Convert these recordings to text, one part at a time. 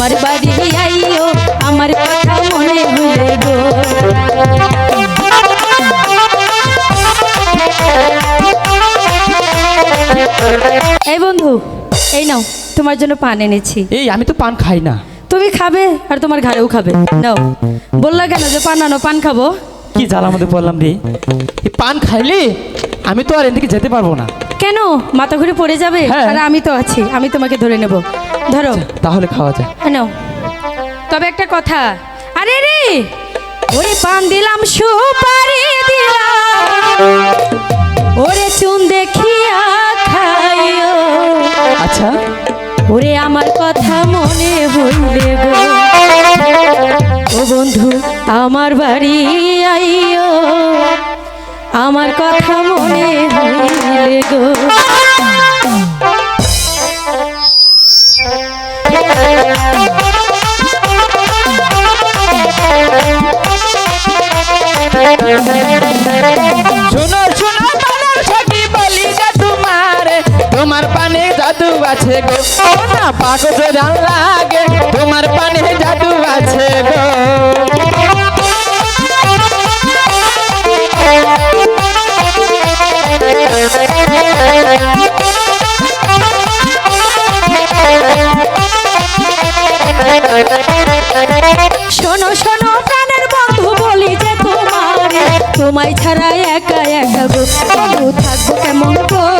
আমার বাড়ি আইও আমার কথা মনে হইলে গো। এই বন্ধু এই নাও তোমার জন্য পান এনেছি। এই আমি তো পান খাই না। তুমি খাবে আর তোমার ঘরেও খাবে। নাও বললা কেন যে পান আনো পান খাব? কি জ্বালার মধ্যে পড়লাম রে। এই পান খাইলে আমি তো আর এদিকে যেতে পারব না। কেন? মাথা ঘুরে পড়ে যাবে? হ্যাঁ। আর আমি তো আছি আমি তোমাকে ধরে নেব। ধরো। তাহলে খাওয়া যায়। নাও। তবে একটা কথা। আরে রে ওরে পান দিলাম সুপারি দিলাম। ওরে চুন দেখিয়া খাইও। আচ্ছা। ওরে আমার কথা মনে হইলে গো। ও বন্ধু আমার বাড়ি আইও। আমার কথা মনে হইলে গো। তোমার পানে জাদু আছে গো। না পাগল জান লাগে, তোমার পানে জাদু আছে গো। শোনো শোনো, প্রাণের বন্ধু বলি যে তোমার। তোমায় ছাড়া একা একা থাকব কেমন করে?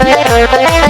আমি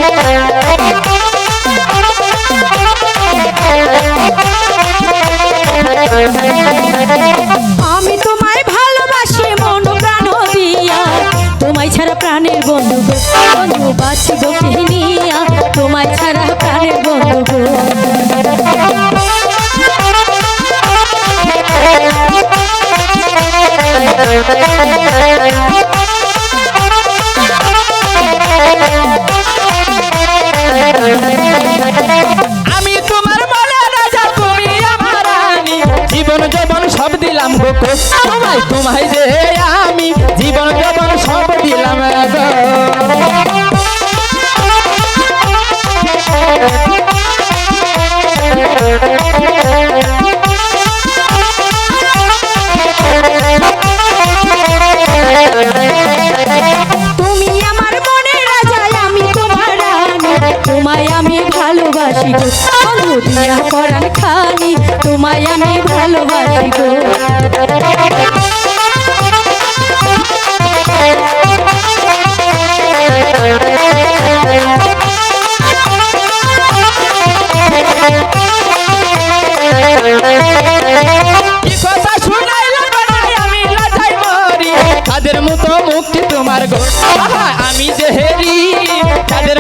তোমায় তোমায় যে তোমায় আমি ভালোবাসি গো। বন্ধু দিয়া করার খানি তোমায় আমি ভালোবাসি গো। মুক্তি তোমার গো আমি যে হেরি তাদের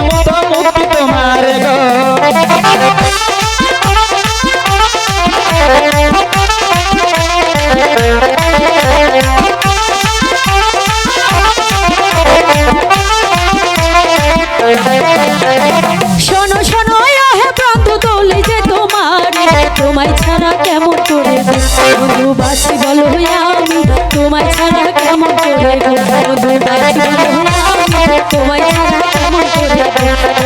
কেমন করে গো? বন্ধু বলো আমি তোমায় ছাড়া কেমন তোমায় ছাড়া কেমন